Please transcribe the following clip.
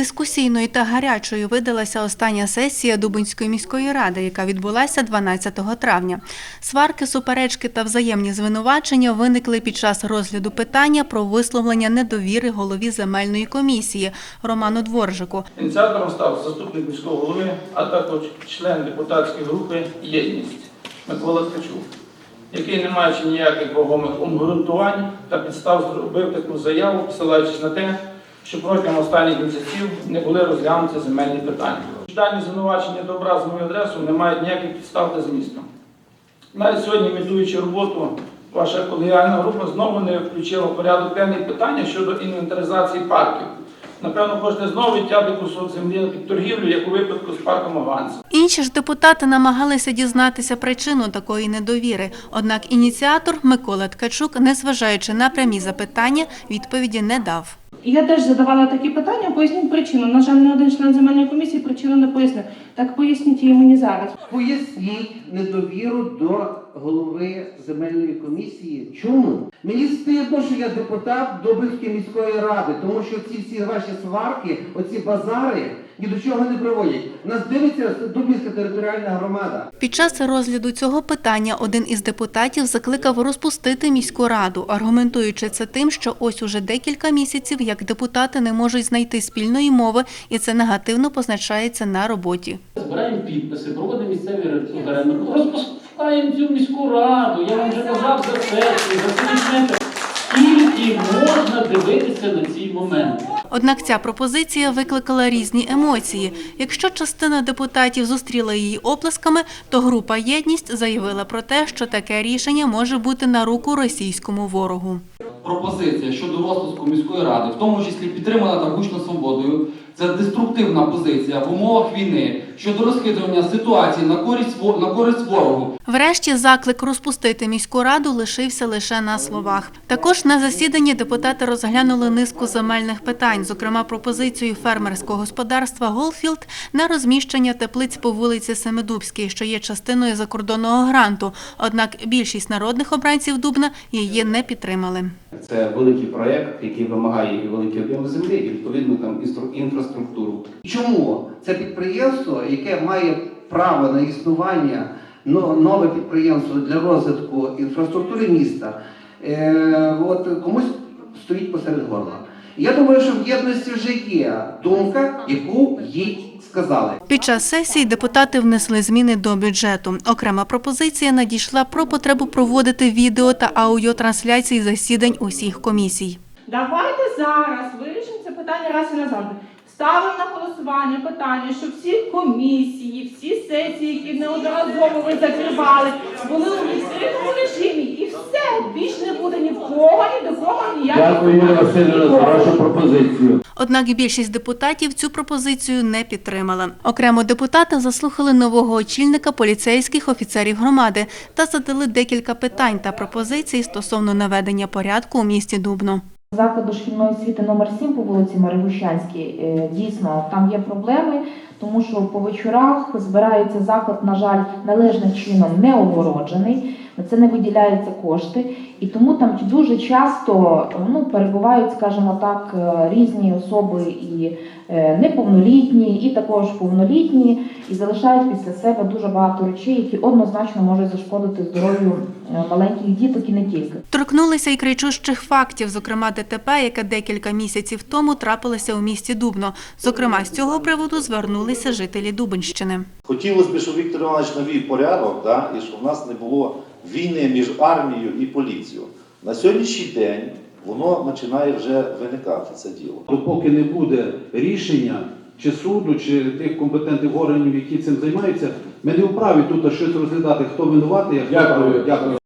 Дискусійною та гарячою видалася остання сесія Дубинської міської ради, яка відбулася 12 травня. Сварки, суперечки та взаємні звинувачення виникли під час розгляду питання про висловлення недовіри голові земельної комісії Роману Дворжику. Ініціатором став заступник міського голови, а також член депутатської групи Єдність Микола Ткачук, який, не маючи ніяких вагомих обґрунтувань та підстав, зробив таку заяву, посилаючись на те, що протягом останніх місяців не були розглянуті земельні питання. Дані звинувачення добра з мою адресу не мають ніяких підстав та змісту. Навіть сьогодні, імітуючи роботу, ваша колегіальна група знову не включила в порядок денний питання щодо інвентаризації парків. Напевно, хочете знову відтяти кусок землі під торгівлю, як у випадку з парком Аганс. Інші ж депутати намагалися дізнатися причину такої недовіри. Однак ініціатор Микола Ткачук, незважаючи на прямі запитання, відповіді не дав. Я теж задавала такі питання, поясніть причину. На жаль, не один член земельної комісії причину не пояснив. Так поясніть її мені зараз. Поясніть недовіру до голови земельної комісії. Чому? Мені стидно, що я депутат Дубинської міської ради, тому що ці всі ваші сварки, оці базари ні до чого не приводять. Нас дивиться Дубинська територіальна громада. Під час розгляду цього питання один із депутатів закликав розпустити міську раду, аргументуючи це тим, що ось уже декілька місяців як депутати не можуть знайти спільної мови, і це негативно позначається на роботі. Збираємо підписи, проводимо місцеві референдум, розпускаємо цю міську раду. Я вам вже казав за сесію, за комітети. Скільки можна дивитися на ці моменти? Однак ця пропозиція викликала різні емоції. Якщо частина депутатів зустріла її оплесками, то група єдність заявила про те, що таке рішення може бути на руку російському ворогу. пропозиція щодо розпуску міської ради, в тому числі підтримана та гучно свободою, це деструктивна позиція в умовах війни щодо розхитування ситуації на користь во- на користь ворогу. Врешті заклик розпустити міську раду лишився лише на словах. Також на засіданні депутати розглянули низку земельних питань, зокрема пропозицію фермерського господарства Голфілд на розміщення теплиць по вулиці Семидубській, що є частиною закордонного гранту. Однак більшість народних обранців Дубна її не підтримали. Це великий проєкт, який вимагає і великий об'єм землі, і відповідно там інстру- інфраструктуру. Чому це підприємство, яке має право на існування, но- нове підприємство для розвитку інфраструктури міста, е, от комусь стоїть посеред горла. Я думаю, що в єдності вже є думка, яку їй сказали. Під час сесії депутати внесли зміни до бюджету. Окрема пропозиція надійшла про потребу проводити відео та аудіотрансляції засідань усіх комісій. Давайте зараз вирішимо це питання раз і назавжди. Ставимо на голосування питання, щоб всі комісії, всі сесії, які неодноразово ви закривали, були у відкритому режимі. І все, більш не буде ні в кого, ні до кого ніяких. Дякую, питань. За вашу пропозицію. Однак більшість депутатів цю пропозицію не підтримала. Окремо депутати заслухали нового очільника поліцейських офіцерів громади та задали декілька питань та пропозицій стосовно наведення порядку у місті Дубно. Заклад дошкільної освіти номер 7 по вулиці Маригущанській, е, дійсно, там є проблеми, тому що по вечорах збирається заклад, на жаль, належним чином не огороджений, на це не виділяються кошти, і тому там дуже часто ну, перебувають, скажімо так, е, різні особи і е, неповнолітні, і також повнолітні, і залишають після себе дуже багато речей, які однозначно можуть зашкодити здоров'ю е, маленьких діток і не тільки. Торкнулися й кричущих фактів, зокрема ДТП, яке декілька місяців тому трапилося у місті Дубно. Зокрема, з цього приводу звернулися жителі Дубенщини. Хотілося б, щоб Віктор Іванович навів порядок, да, і щоб в нас не було війни між армією і поліцією. На сьогоднішній день воно починає вже виникати це діло. Поки не буде рішення чи суду, чи тих компетентних органів, які цим займаються, ми не вправі тут щось розглядати, хто винуватий, а хто Дякую. Дякую.